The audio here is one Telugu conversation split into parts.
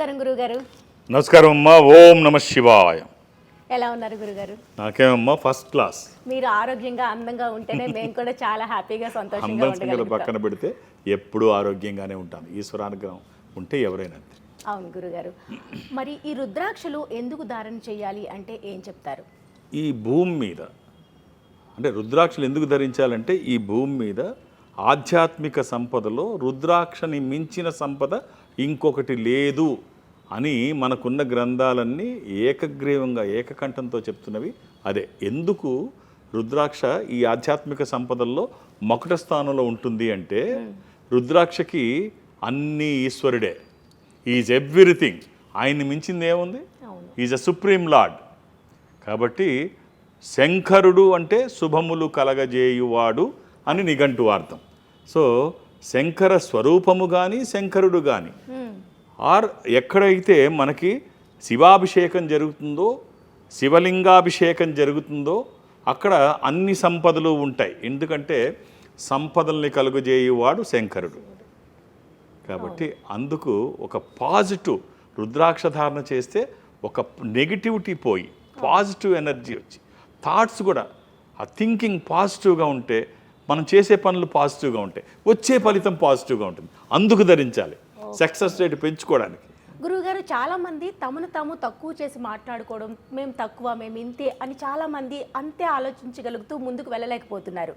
నమస్కారం గురుగారు. నమస్కారం అమ్మా ఓం నమ శివాయ. ఎలా ఉన్నారు గురుగారు? నాకేమమ్మా ఫస్ట్ క్లాస్ మీరు ఆరోగ్యంగా అందంగా ఉంటేనే మేము కూడా చాలా హ్యాపీగా సంతోషంగా అందం ఉండగలుగుతాం. పక్కన పెడితే ఎప్పుడూ ఆరోగ్యంగానే ఉంటాను ఈశ్వరానుగ్రహం ఉంటే ఎవరైనా అంతే. అవును గురుగారు. మరి ఈ రుద్రాక్షలు ఎందుకు ధారణ చేయాలి అంటే ఏం చెప్తారు? ఈ భూమి మీద అంటే రుద్రాక్షలు ఎందుకు ధరించాలంటే ఈ భూమి మీద ఆధ్యాత్మిక సంపదలో రుద్రాక్షని మించిన సంపద ఇంకొకటి లేదు. అని మనకున్న గ్రంథాలన్నీ ఏకగ్రీవంగా ఏకకంఠంతో చెప్తున్నవి అదే. ఎందుకు? రుద్రాక్ష ఈ ఆధ్యాత్మిక సంపదల్లో మొకట స్థానంలో ఉంటుంది అంటే రుద్రాక్షకి అన్నీ ఈశ్వరుడే. ఈజ్ ఎవ్రీథింగ్ ఆయన్ని మించింది ఏముంది? ఈజ్ అ సుప్రీం లార్డ్ కాబట్టి శంకరుడు అంటే శుభములు కలగజేయువాడు అని నిఘంటు అర్థం సో శంకర స్వరూపము కానీ శంకరుడు కానీ. ఆర్ ఎక్కడైతే మనకి శివాభిషేకం జరుగుతుందో శివలింగాభిషేకం జరుగుతుందో అక్కడ అన్ని సంపదలు ఉంటాయి. ఎందుకంటే సంపదల్ని కలుగజేయువాడు శంకరుడు. కాబట్టి అందుకు ఒక పాజిటివ్ రుద్రాక్ష ధారణ చేస్తే ఒక నెగిటివిటీ పోయి పాజిటివ్ ఎనర్జీ వచ్చి థాట్స్ కూడా ఆ థింకింగ్ పాజిటివ్గా ఉంటే మనం చేసే పనులు పాజిటివ్గా ఉంటాయి వచ్చే ఫలితం పాజిటివ్గా ఉంటుంది. అందుకు ధరించాలి. సక్సెస్ రేట్ పెంచుకోవడానికి. గురువుగారు చాలా మంది తమను తాము తక్కువ చేసి మాట్లాడుకోవడం మేము తక్కువ మేము ఇంతే అని చాలా మంది అంతే ఆలోచించగలుగుతూ ముందుకు వెళ్ళలేకపోతున్నారు.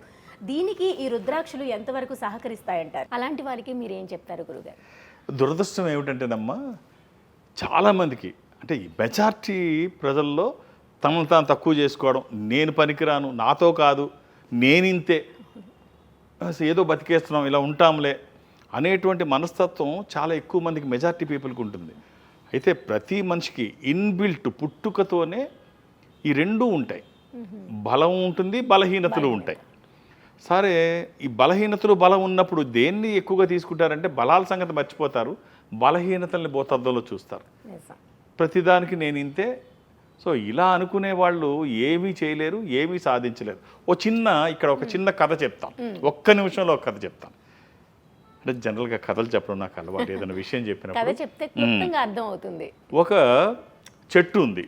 దీనికి ఈ రుద్రాక్షలు ఎంతవరకు సహకరిస్తాయంటారు? అలాంటి వారికి మీరు ఏం చెప్తారు గురుగారు దురదృష్టం ఏమిటంటేనమ్మా చాలామందికి అంటే ఈ మెజార్టీ ప్రజల్లో తమను తాను తక్కువ చేసుకోవడం నేను పనికిరాను నాతో కాదు నేనింతే. ఏదో బతికేస్తున్నాం ఇలా ఉంటాంలే అనేటువంటి మనస్తత్వం చాలా ఎక్కువ మందికి మెజార్టీ పీపుల్కి ఉంటుంది. అయితే ప్రతి మనిషికి ఇన్బిల్ట్ పుట్టుకతోనే ఈ రెండూ ఉంటాయి. బలం ఉంటుంది బలహీనతలు ఉంటాయి. సరే ఈ బలహీనతలు బలం ఉన్నప్పుడు దేన్ని ఎక్కువగా తీసుకుంటారంటే బలాల సంగతి మర్చిపోతారు బలహీనతల్ని బోతద్దంలో చూస్తారు. ప్రతిదానికి నేను ఇంతే. సో ఇలా అనుకునే వాళ్ళు ఏమీ చేయలేరు ఏమీ సాధించలేరు. ఓ చిన్న ఇక్కడ ఒక చిన్న కథ చెప్తాను ఒక్క నిమిషంలో ఒక కథ చెప్తాను అంటే జనరల్గా కథలు చెప్పడం నాకు అలవాటు. ఏదైనా విషయం కథ చెప్పినప్పుడు చెప్తే క్లుప్తంగా అర్థం అవుతుంది ఒక చెట్టు ఉంది.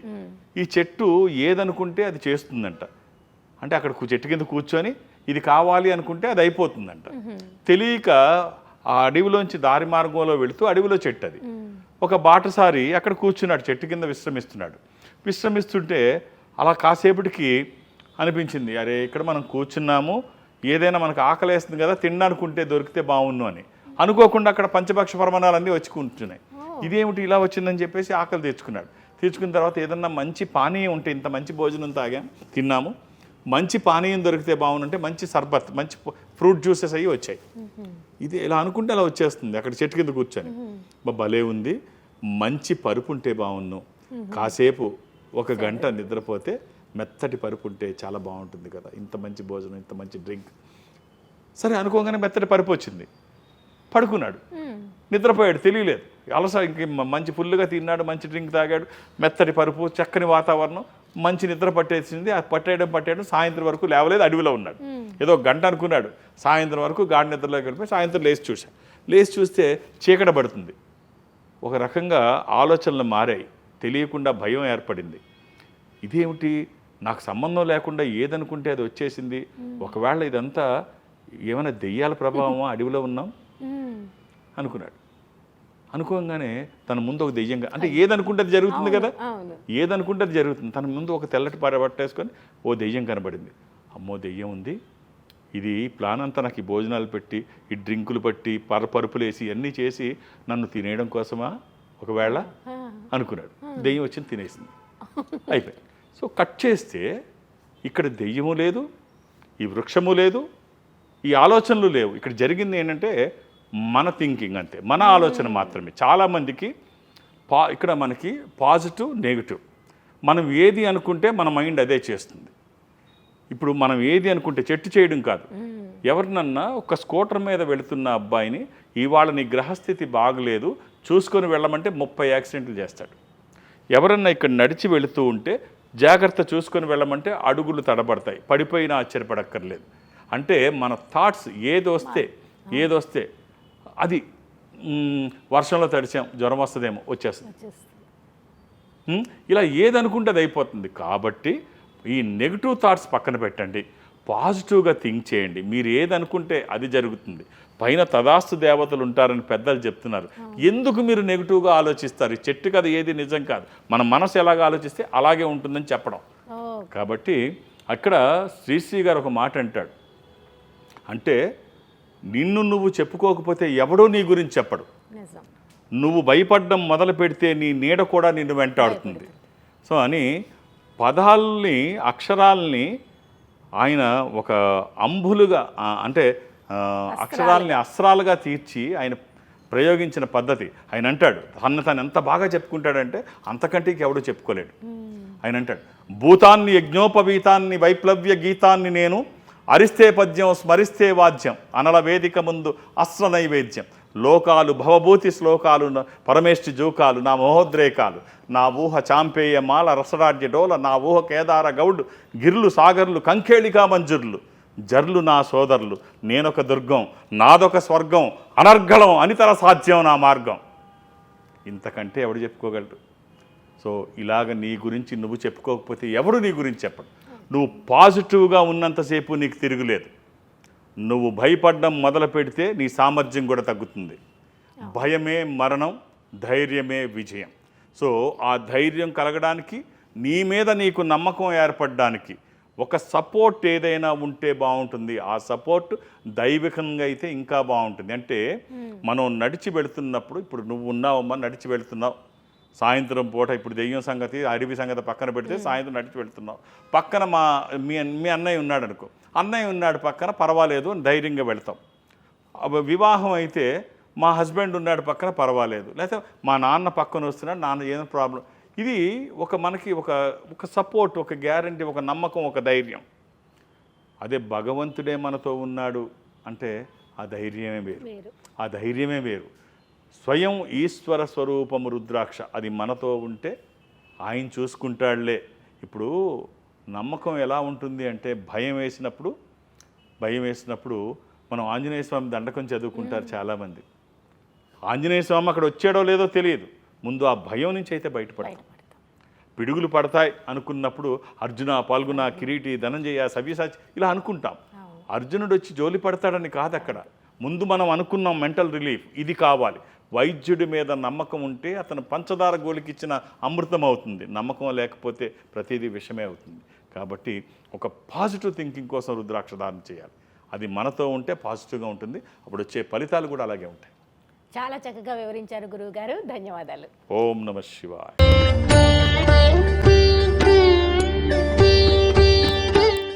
ఈ చెట్టు ఏదనుకుంటే అది చేస్తుందంట. అంటే అక్కడ చెట్టు కింద కూర్చొని ఇది కావాలి అనుకుంటే అది అయిపోతుందంట. తెలియక ఆ అడవిలోంచి దారి మార్గంలో వెళుతూ అడవిలో చెట్టు అది. ఒక బాటసారి అక్కడ కూర్చున్నాడు చెట్టు కింద విశ్రమిస్తున్నాడు. విశ్రమిస్తుంటే అలా కాసేపటికి అనిపించింది. అరే ఇక్కడ మనం కూర్చున్నాము ఏదైనా మనకు ఆకలేస్తుంది కదా తినడానికి ఉంటే దొరికితే బాగుండు అని. అనుకోకుండా అక్కడ పంచభక్ష ప్రమాణాలన్నీ వచ్చి కూర్చున్నాయి ఇదేమిటి ఇలా వచ్చిందని చెప్పేసి ఆకలి తెచ్చుకున్నాడు. తెచ్చుకున్న తర్వాత ఏదన్నా మంచి పానీయం ఉంటే ఇంత మంచి భోజనం తాగాం తిన్నాము. మంచి పానీయం దొరికితే బాగుందంటే మంచి సర్బత్ మంచి ఫ్రూట్ జ్యూసెస్ అయ్యి వచ్చాయి. ఇది ఇలా అనుకుంటే అలా వచ్చేస్తుంది అక్కడ చెట్టు కింద కూర్చొని. భలే ఉంది. మంచి పరుపు ఉంటే బాగున్ను కాసేపు ఒక గంట నిద్రపోతే మెత్తటి పరుపు ఉంటే చాలా బాగుంటుంది కదా. ఇంత మంచి భోజనం ఇంత మంచి డ్రింక్. సరే అనుకోగానే మెత్తటి పరుపు వచ్చింది. పడుకున్నాడు. నిద్రపోయాడు. తెలియలేదు. అలస ఇంక మంచి ఫుల్గా తిన్నాడు మంచి డ్రింక్ తాగాడు. మెత్తటి పరుపు చక్కని వాతావరణం. మంచి నిద్ర పట్టేసింది. ఆ పట్టేయడం పట్టేయడం సాయంత్రం వరకు లేవలేదు అడవిలో ఉన్నాడు. ఏదో గంట అనుకున్నాడు. సాయంత్రం వరకు గాఢ నిద్రలోకి వెళ్ళిపోయి సాయంత్రం లేచి చూశాడు లేచి చూస్తే చీకట పడుతుంది. ఒక రకంగా ఆలోచనలు మారాయి. తెలియకుండా భయం ఏర్పడింది. ఇదేమిటి? నాకు సంబంధం లేకుండా ఏదనుకుంటే అది వచ్చేసింది. ఒకవేళ ఇదంతా ఏమైనా దెయ్యాల ప్రభావమా? అడవిలో ఉన్నాం. అనుకున్నాడు. అనుకోగానే తన ముందు ఒక దెయ్యంగా అంటే ఏదనుకుంటే అది జరుగుతుంది కదా? ఏదనుకుంటే అది జరుగుతుంది. తన ముందు ఒక తెల్లటి పార పట్టేసుకొని ఓ దెయ్యం కనబడింది. అమ్మో దెయ్యం ఉంది. ఇది ప్లాన్ అంతా నాకు ఈ భోజనాలు పెట్టి ఈ డ్రింకులు పట్టి పర పరుపులు వేసి అన్నీ చేసి నన్ను తినేయడం కోసమా? ఒకవేళ అనుకున్నాడు. దెయ్యం వచ్చి తినేసింది. అయిపోయింది. సో కట్ చేస్తే ఇక్కడ దెయ్యము లేదు ఈ వృక్షము లేదు ఈ ఆలోచనలు లేవు. ఇక్కడ జరిగింది ఏంటంటే మన థింకింగ్ అంతే. మన ఆలోచన మాత్రమే. చాలామందికి పా ఇక్కడ మనకి పాజిటివ్ నెగిటివ్ మనం ఏది అనుకుంటే మన మైండ్ అదే చేస్తుంది. ఇప్పుడు మనం ఏది అనుకుంటే చెట్టు చేయడం కాదు. ఎవరినన్నా ఒక స్కూటర్ మీద వెళుతున్న అబ్బాయిని ఇవాళ నీ గ్రహస్థితి బాగలేదు చూసుకొని వెళ్ళమంటే ముప్పై యాక్సిడెంట్లు చేస్తాడు. ఎవరన్నా ఇక్కడ నడిచి వెళుతూ ఉంటే జాగ్రత్త చూసుకొని వెళ్ళమంటే అడుగులు తడబడతాయి. పడిపోయినా ఆశ్చర్యపడక్కర్లేదు. అంటే మన థాట్స్ ఏదొస్తే ఏదొస్తే అది వర్షంలో తడిచాం జ్వరం వస్తుందేమో వచ్చేస్తుంది? ఇలా ఏదనుకుంటే అది అయిపోతుంది. కాబట్టి ఈ నెగిటివ్ థాట్స్ పక్కన పెట్టండి. పాజిటివ్గా థింక్ చేయండి. మీరు ఏదనుకుంటే అది జరుగుతుంది. పైన తదాస్తు దేవతలు ఉంటారని పెద్దలు చెప్తున్నారు. ఎందుకు మీరు నెగిటివ్గా ఆలోచిస్తారు? చెట్టు కదా ఏది నిజం కాదు. మన మనసు ఎలాగ ఆలోచిస్తే అలాగే ఉంటుందని చెప్పడం. కాబట్టి అక్కడ శ్రీశ్రీ గారు ఒక మాట అంటాడు. అంటే నిన్ను నువ్వు చెప్పుకోకపోతే ఎవడో నీ గురించి చెప్పడు. నువ్వు భయపడడం మొదలు పెడితే నీ నీడ కూడా నిన్ను వెంటాడుతుంది. సో అని పదాలని అక్షరాల్ని ఆయన ఒక అంబులుగా అంటే అక్షరాల్ని అస్త్రాలుగా తీర్చి ఆయన ప్రయోగించిన పద్ధతి. ఆయన అంటాడు తను తను ఎంత బాగా చెప్పుకుంటాడంటే అంతకంటే ఎవడు చెప్పుకోలేడు. ఆయన అంటాడు భూతాన్ని యజ్ఞోపవీతాన్ని వైప్లవ్య గీతాన్ని నేను అరిస్తే పద్యం స్మరిస్తే వాద్యం అనల వేదిక ముందు అస్త్ర నైవేద్యం. లోకాలు భవభూతి శ్లోకాలు న- పరమేష్టి జూకాలు నా మహోద్రేకాలు నా ఊహ చాంపేయ మాల రసరాజ్య డోల నా ఊహ కేదార గౌడ్ గిర్లు సాగర్లు కంకేళికా మంజుర్లు జర్లు నా సోదరులు నేనొక దుర్గం నాదొక స్వర్గం అనర్గళం అనితర సాధ్యం నా మార్గం. ఇంతకంటే ఎవడు చెప్పుకోగలడు? సో ఇలాగ నీ గురించి నువ్వు చెప్పుకోకపోతే ఎవడు నీ గురించి చెప్పడు? నువ్వు పాజిటివ్గా ఉన్నంతసేపు నీకు తిరుగులేదు. నువ్వు భయపడడం మొదలు పెడితే నీ సామర్థ్యం కూడా తగ్గుతుంది. భయమే మరణం ధైర్యమే విజయం. సో ఆ ధైర్యం కలగడానికి నీ మీద నీకు నమ్మకం ఏర్పడడానికి ఒక సపోర్ట్ ఏదైనా ఉంటే బాగుంటుంది. ఆ సపోర్ట్ దైవికంగా అయితే ఇంకా బాగుంటుంది. అంటే మనం నడిచి వెళుతున్నప్పుడు ఇప్పుడు నువ్వు ఉన్నావమ్మా నడిచి వెళుతున్నావు. సాయంత్రం పూట ఇప్పుడు దెయ్యం సంగతి అడవి సంగతి పక్కన పెడితే సాయంత్రం నడిచి వెళ్తున్నావు పక్కన మా మీ మీ అన్నయ్య ఉన్నాడు అనుకో. అన్నయ్య ఉన్నాడు పక్కన పర్వాలేదు అని ధైర్యంగా వెళ్తాం. వివాహం అయితే మా హస్బెండ్ ఉన్నాడు పక్కన పర్వాలేదు. లేకపోతే మా నాన్న పక్కన వస్తున్నాడు నాన్న ఏదో ప్రాబ్లం ఇది ఒక మనకి ఒక ఒక సపోర్ట్ ఒక గ్యారంటీ ఒక నమ్మకం ఒక ధైర్యం. అదే భగవంతుడే మనతో ఉన్నాడు అంటే ఆ ధైర్యమే వేరు. ఆ ధైర్యమే వేరు. స్వయం ఈశ్వర స్వరూపము రుద్రాక్ష. అది మనతో ఉంటే ఆయన చూసుకుంటాడులే ఇప్పుడు నమ్మకం ఎలా ఉంటుంది అంటే భయం వేసినప్పుడు భయం వేసినప్పుడు మనం ఆంజనేయ స్వామి దండకం చదువుకుంటారు చాలామంది. ఆంజనేయ స్వామి అక్కడ వచ్చాడో లేదో తెలియదు. ముందు ఆ భయం నుంచి అయితే బయటపడతాం. పిడుగులు పడతాయి అనుకున్నప్పుడు అర్జున పాల్గొన కిరీటి ధనంజయ సవ్యసాచి ఇలా అనుకుంటాం. అర్జునుడు వచ్చి జోలి పడతాడని కాదు అక్కడ ముందు మనం అనుకున్నాం మెంటల్ రిలీఫ్. ఇది కావాలి. వైద్యుడి మీద నమ్మకం ఉంటే అతను పంచదార గోలికి ఇచ్చిన అమృతం అవుతుంది. నమ్మకం లేకపోతే ప్రతిదీ విషమే అవుతుంది. కాబట్టి ఒక పాజిటివ్ థింకింగ్ కోసం రుద్రాక్ష ధారణ చేయాలి. అది మనతో ఉంటే పాజిటివ్గా ఉంటుంది. అప్పుడు వచ్చే ఫలితాలు కూడా అలాగే ఉంటాయి. చాలా చక్కగా వివరించారు గురువు గారు ధన్యవాదాలు. ఓం నమ శివాయ.